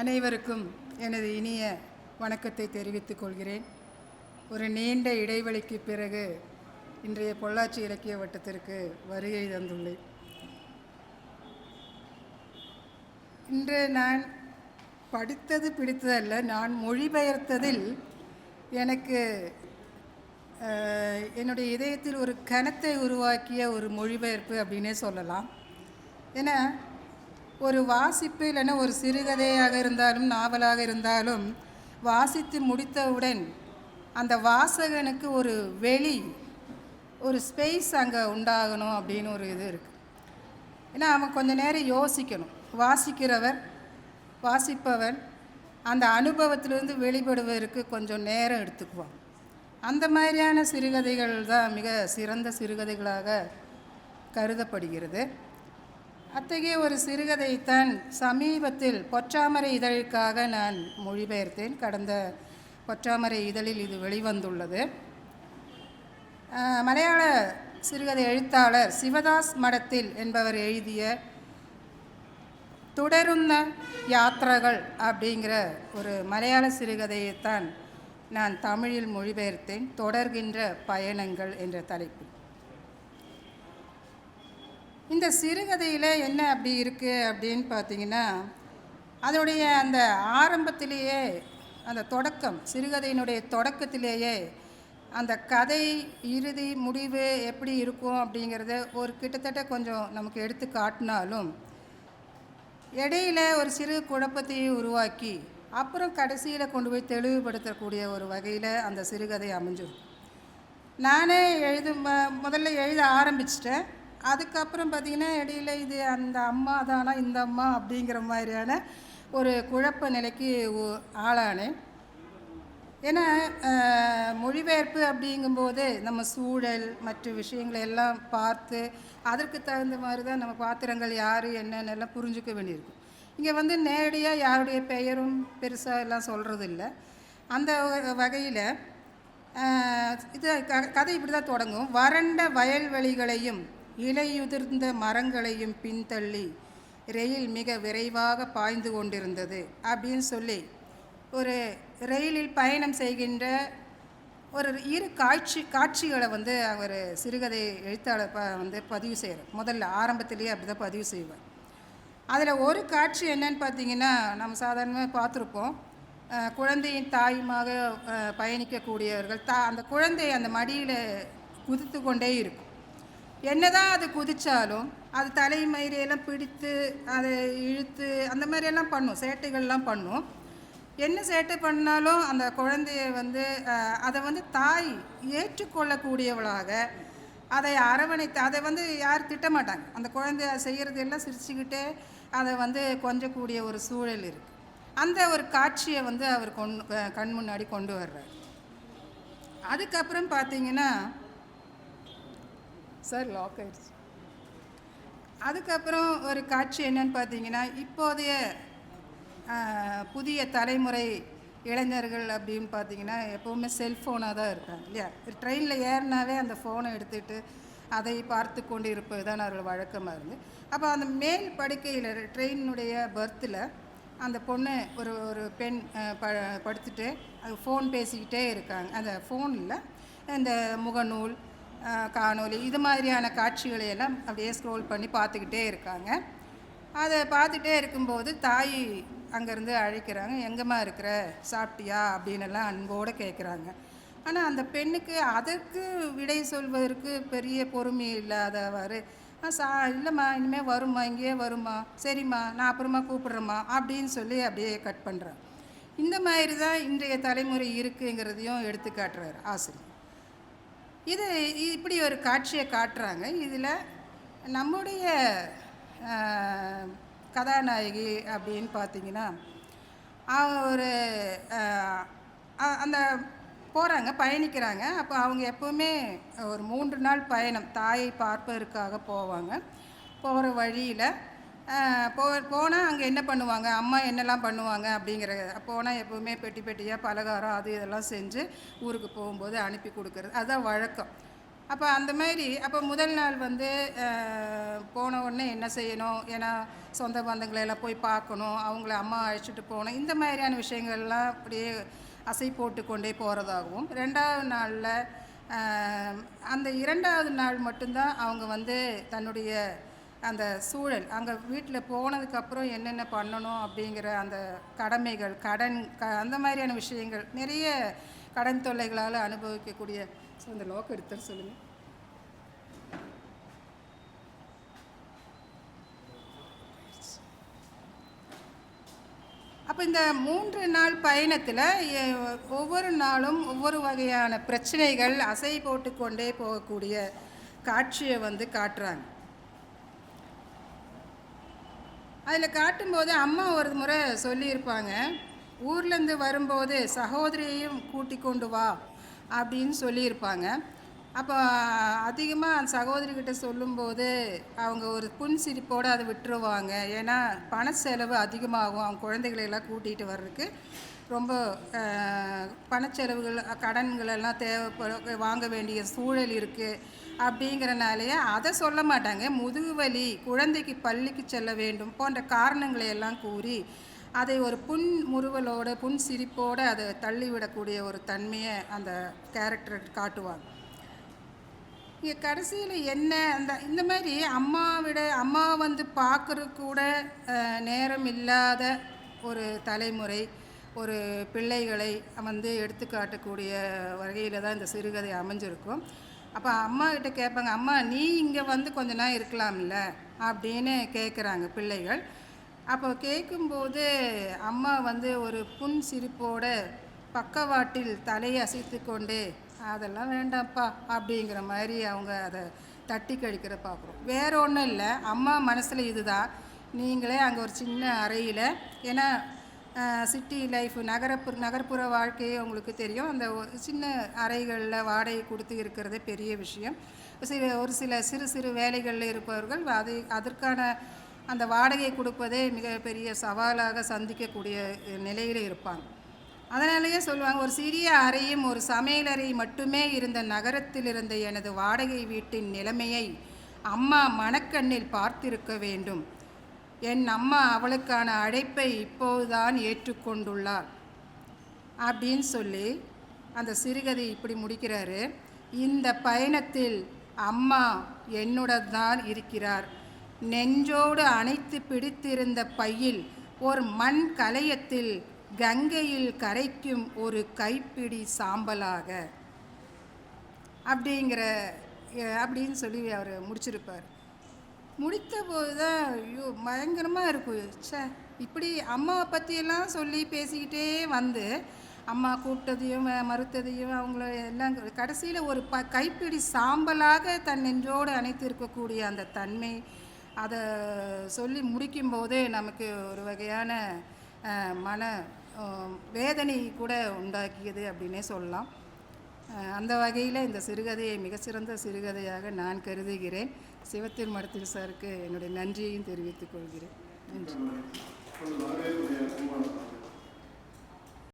அனைவருக்கும் எனது இனிய வணக்கத்தை தெரிவித்துக் கொள்கிறேன். ஒரு நீண்ட இடைவெளிக்கு பிறகு இன்றைய பொள்ளாச்சி இலக்கிய வட்டத்திற்கு வருகை தந்துள்ளேன். இன்று நான் படித்தது பிடித்ததல்ல நான் மொழிபெயர்த்ததில் எனக்கு என்னுடைய இதயத்தில் ஒரு கனத்தை உருவாக்கிய ஒரு மொழிபெயர்ப்பு அப்படின்னே சொல்லலாம். ஏன்னா ஒரு வாசிப்பு இல்லைன்னா ஒரு சிறுகதையாக இருந்தாலும் நாவலாக இருந்தாலும் வாசித்து முடித்தவுடன் அந்த வாசகனுக்கு ஒரு வெளி ஒரு ஸ்பேஸ் அங்கே உண்டாகணும் அப்படின்னு ஒரு இது இருக்குது ஏன்னா அவன் கொஞ்சம் நேரம் யோசிக்கணும். வாசிக்கிறவர் வாசிப்பவன் அந்த அனுபவத்திலிருந்து வெளிப்படுவதற்கு கொஞ்சம் நேரம் எடுத்துக்குவான். அந்த மாதிரியான சிறுகதைகள் தான் மிக சிறந்த சிறுகதைகளாக கருதப்படுகிறது. அத்தகைய ஒரு சிறுகதைத்தான் சமீபத்தில் பொற்றாமரை இதழுக்காக நான் மொழிபெயர்த்தேன். கடந்த பொற்றாமரை இதழில் இது வெளிவந்துள்ளது. மலையாள சிறுகதை எழுத்தாளர் சிவதாஸ் மடத்தில் என்பவர் எழுதிய தொடருந்த யாத்திரைகள் அப்படிங்கிற ஒரு மலையாள சிறுகதையைத்தான் நான் தமிழில் மொழிபெயர்த்தேன். தொடர்கின்ற பயணங்கள் என்ற தலைப்பில். இந்த சிறுகதையில் என்ன அப்படி இருக்குது அப்படின்னு பார்த்தீங்கன்னா அதனுடைய அந்த ஆரம்பத்திலேயே அந்த தொடக்கம் சிறுகதையினுடைய தொடக்கத்திலேயே அந்த கதை இறுதி முடிவு எப்படி இருக்கும் அப்படிங்கிறத ஒரு கிட்டத்தட்ட கொஞ்சம் நமக்கு எடுத்து காட்டினாலும் இடையில ஒரு சிறு குழப்பத்தையும் உருவாக்கி அப்புறம் கடைசியில் கொண்டு போய் தெளிவுபடுத்தக்கூடிய ஒரு வகையில் அந்த சிறுகதை அமைஞ்சிடும் நானே எழுத முதல்ல எழுத ஆரம்பிச்சிட்டேன். அதுக்கப்புறம் பார்த்தீங்கன்னா இடையில இது அந்த அம்மா தானா இந்த அம்மா அப்படிங்கிற மாதிரியான ஒரு குழப்ப நிலைக்கு ஆளானேன். ஏன்னா மொழிபெயர்ப்பு அப்படிங்கும்போது நம்ம சூழல் மற்ற விஷயங்களை எல்லாம் பார்த்து அதற்கு தகுந்த மாதிரி தான் நம்ம பாத்திரங்கள் யார் என்னென்ன எல்லாம் புரிஞ்சுக்க வேண்டியிருக்கும். இங்கே வந்து நேரடியாக யாருடைய பெயரும் பெருசாக எல்லாம் சொல்கிறது இல்லை அந்த வகையில் இது க- கதை இப்படி தான் தொடங்கும். வறண்ட வயல்வெளிகளையும் இலையுதிர்ந்த மரங்களையும் பின்தள்ளி ரயில் மிக விரைவாக பாய்ந்து கொண்டிருந்தது. அப்படின்னு சொல்லி ஒரு ரயிலில் பயணம் செய்கின்ற ஒரு இரு காட்சி காட்சிகளை வந்து அவர் சிறுகதை எழுத்தாளர் ப வந்து பதிவு செய்கிறார் முதல்ல ஆரம்பத்திலேயே அப்படி தான் பதிவு செய்வார். அதில் ஒரு காட்சி என்னன்னு பார்த்தீங்கன்னா நம்ம சாதாரணமாக பார்த்துருப்போம். குழந்தையின் தாயுமாக பயணிக்கக்கூடியவர்கள் தா அந்த குழந்தை அந்த மடியில் குதித்து கொண்டே இருக்கும். என்னதான் அது குதித்தாலும் அது தலைமயிரையெல்லாம் பிடித்து அதை இழுத்து அந்த மாதிரியெல்லாம் பண்ணும். சேட்டைகள்லாம் பண்ணும். என்ன சேட்டை பண்ணாலும் அந்த குழந்தைய வந்து அதை வந்து தாய் ஏற்றுக்கொள்ளக்கூடியவளாக அதை அரவணைத்து அதை வந்து யார் திட்டமாட்டாங்க. அந்த குழந்தைய செய்கிறது எல்லாம் சிரிச்சுக்கிட்டே அதை வந்து கொஞ்சக்கூடிய ஒரு சூழல் இருக்குது அந்த ஒரு காட்சியை வந்து அவர் கொண்டு கண் முன்னாடி கொண்டு வர்றார். அதுக்கப்புறம் பார்த்தீங்கன்னா சார் லாக் ஆயிடுச்சு. அதுக்கப்புறம் ஒரு காட்சி என்னன்னு பார்த்தீங்கன்னா இப்போதைய புதிய தலைமுறை இளைஞர்கள் அப்படின்னு பார்த்தீங்கன்னா எப்போவுமே செல்ஃபோனாக தான் இருக்காங்க இல்லையா? ட்ரெயினில் ஏறினாவே அந்த ஃபோனை எடுத்துட்டு அதை பார்த்து கொண்டு இருப்பது தான் அவர்கள் வழக்கமாக இருந்து. அப்போ அந்த மேல் படுக்கையில் ட்ரெயினுடைய பர்த்தில் அந்த பொண்ணு ஒரு ஒரு பெண் ப படுத்துட்டு அது ஃபோன் பேசிக்கிட்டே இருக்காங்க. அந்த ஃபோனில் இந்த முகநூல் காணொலி காணொளி இது மாதிரியான காட்சிகளை எல்லாம் அப்படியே ஸ்க்ரோல் பண்ணி பார்த்துக்கிட்டே இருக்காங்க. அதை பார்த்துட்டே இருக்கும்போது தாய் அங்கேருந்து அழைக்கிறாங்க. எங்கம்மா இருக்கிற? சாப்பிட்டியா? அப்படின்னு எல்லாம் அன்போடு கேட்குறாங்க. ஆனால் அந்த பெண்ணுக்கு அதற்கு விடை சொல்வதற்கு பெரிய பொறுமை இல்லாதவர் சா இல்லைம்மா இனிமேல் வருமா இங்கேயே வருமா சரிம்மா நான் அப்புறமா கூப்பிட்றேம்மா அப்படின்னு சொல்லி அப்படியே கட் பண்ணுறேன் இந்த மாதிரி தான் இன்றைய தலைமுறை இருக்குங்கிறதையும் எடுத்துக்காட்டுறாரு ஆசிரியர். இது இப்படி ஒரு காட்சியை காட்டுறாங்க. இதில் நம்முடைய கதாநாயகி அப்படின்னு பார்த்தீங்கன்னா அவங்க ஒரு அந்த போகிறாங்க பயணிக்கிறாங்க. அப்போ அவங்க எப்போவுமே ஒரு மூன்று நாள் பயணம் தாயை பார்ப்பதற்காக போவாங்க. போகிற வழியில் போ போனால் அங்கே என்ன பண்ணுவாங்க? அம்மா என்னெல்லாம் பண்ணுவாங்க? அப்படிங்கிற போனால் எப்போவுமே பெட்டி பெட்டியாக பலகாரம் அது இதெல்லாம் செஞ்சு ஊருக்கு போகும்போது அனுப்பி கொடுக்குறது. அதுதான் வழக்கம். அப்போ அந்த மாதிரி அப்போ முதல் நாள் வந்து போன உடனே என்ன செய்யணும்? ஏன்னா சொந்த பந்தங்களை எல்லாம் போய் பார்க்கணும். அவங்கள அம்மா அழைச்சிட்டு போகணும். இந்த மாதிரியான விஷயங்கள்லாம் அப்படியே அசை போட்டு கொண்டே போகிறதாகவும் ரெண்டாவது நாளில் அந்த இரண்டாவது நாள் மட்டும்தான் அவங்க வந்து தன்னுடைய அந்த சூழல் அங்கே வீட்டில் போனதுக்கப்புறம் என்னென்ன பண்ணணும் அப்படிங்கிற அந்த கடமைகள் கடன் க அந்த மாதிரியான விஷயங்கள் நிறைய கடன் தொல்லைகளால் அனுபவிக்கக்கூடிய ஸோ அந்த லோக்கம் எடுத்து சொல்லுங்கள் அப்போ இந்த மூன்று நாள் பயணத்தில் ஒவ்வொரு நாளும் ஒவ்வொரு வகையான பிரச்சனைகள் அசை போட்டுக்கொண்டே போகக்கூடிய காட்சியை வந்து காட்டுறாங்க. அதில் காட்டும்போது அம்மா ஒரு முறை சொல்லியிருப்பாங்க ஊர்லேருந்து வரும்போது சகோதரியையும் கூட்டி கொண்டு வா அப்படின்னு சொல்லியிருப்பாங்க. அப்போ அதிகமாக அந்த சகோதரிக்கிட்ட சொல்லும்போது அவங்க ஒரு புன் சிரிப்போடு அதை விட்டுருவாங்க. ஏன்னா பண செலவு அதிகமாகும். அவங்க குழந்தைகளை எல்லாம் கூட்டிகிட்டு வர்றதுக்கு. ரொம்ப பணச்செலவுகள் கடன்கள் எல்லாம் தேவைப்பட வாங்க வேண்டிய சூழல் இருக்குது அப்படிங்கிறனாலேயே அதை சொல்ல மாட்டாங்க. முதுகுவலி குழந்தைக்கு பள்ளிக்கு செல்ல வேண்டும் போன்ற காரணங்களை எல்லாம் கூறி அதை ஒரு புன் முறுவலோட புன் சிரிப்போடு அதை தள்ளிவிடக்கூடிய ஒரு தன்மையை அந்த கேரக்டர் காட்டுவாங்க. இங்கே கடைசியில் என்ன அந்த இந்த மாதிரி அம்மாவிட அம்மா வந்து பார்க்குறது கூட நேரம் இல்லாத ஒரு தலைமுறை ஒரு பிள்ளைகளை வந்து எடுத்துக்காட்டக்கூடிய வகையில் தான் இந்த சிறுகதை அமைஞ்சிருக்கும். அப்போ அம்மா கிட்ட கேட்பாங்க அம்மா நீ இங்கே வந்து கொஞ்ச நாள் இருக்கலாம்ல? அப்படின்னு கேட்குறாங்க பிள்ளைகள். அப்போ கேட்கும்போது அம்மா வந்து ஒரு புன் சிரிப்போட பக்கவாட்டில் தலையை அசைத்து கொண்டு அதெல்லாம் வேண்டாம்ப்பா அப்படிங்கிற மாதிரி அவங்க அதை தட்டி கழிக்கிற பார்க்குறோம் வேற ஒன்றும் இல்லை அம்மா மனசில் இதுதான். நீங்களே அங்கே ஒரு சின்ன அறையில் ஏன்னா சிட்டி லைஃப் நகரப்புற நகர்ப்புற வாழ்க்கையே உங்களுக்கு தெரியும். அந்த சின்ன அறைகளில் வாடகை கொடுத்து இருக்கிறதே பெரிய விஷயம். சில ஒரு சில சிறு சிறு வேலைகளில் இருப்பவர்கள் அது அதற்கான அந்த வாடகை கொடுப்பதே மிகப்பெரிய சவாலாக சந்திக்கக்கூடிய நிலையில் இருப்பாங்க. அதனாலேயே சொல்லுவாங்க ஒரு சிறிய அறையும் ஒரு சமையலறை மட்டுமே இருந்த நகரத்தில் இருந்த எனது வாடகை வீட்டின் நிலைமையை அம்மா மனக்கண்ணில் பார்த்திருக்க வேண்டும். என் அம்மா அவளுக்கான அழைப்பை இப்போதுதான் ஏற்றுக்கொண்டுள்ளார். அப்படின்னு சொல்லி அந்த சிறுகதை இப்படி முடிக்கிறாரு. இந்த பயணத்தில் அம்மா என்னுடன் தான் இருக்கிறார். நெஞ்சோடு அணைத்து பிடித்திருந்த பையில் ஒரு மண் கலையத்தில் கங்கையில் கரைக்கும் ஒரு கைப்பிடி சாம்பலாக. அப்படிங்கிற அப்படின்னு சொல்லி அவர் முடிச்சிருப்பார். முடித்த போது தான் ஐயோ பயங்கரமாக இருக்கும். ச்சே இப்படி அம்மாவை பற்றியெல்லாம் சொல்லி பேசிக்கிட்டே வந்து அம்மா கூப்பிட்டதையும் மறுத்ததையும் அவங்கள எல்லாம் கடைசியில் ஒரு ப கைப்பிடி சாம்பலாக தன் நெஞ்சோடு அணைத்து இருக்கக்கூடிய அந்த தன்மை அதை சொல்லி முடிக்கும்போதே நமக்கு ஒரு வகையான மன வேதனை கூட உண்டாக்கியது அப்படின்னே சொல்லலாம். அந்த வகையில் இந்த சிறுகதையை மிகச்சிறந்த சிறுகதையாக நான் கருதுகிறேன். சிவத்தில் மடத்தில் சாருக்கு என்னுடைய நன்றியையும் தெரிவித்துக் கொள்கிறேன். நன்றி.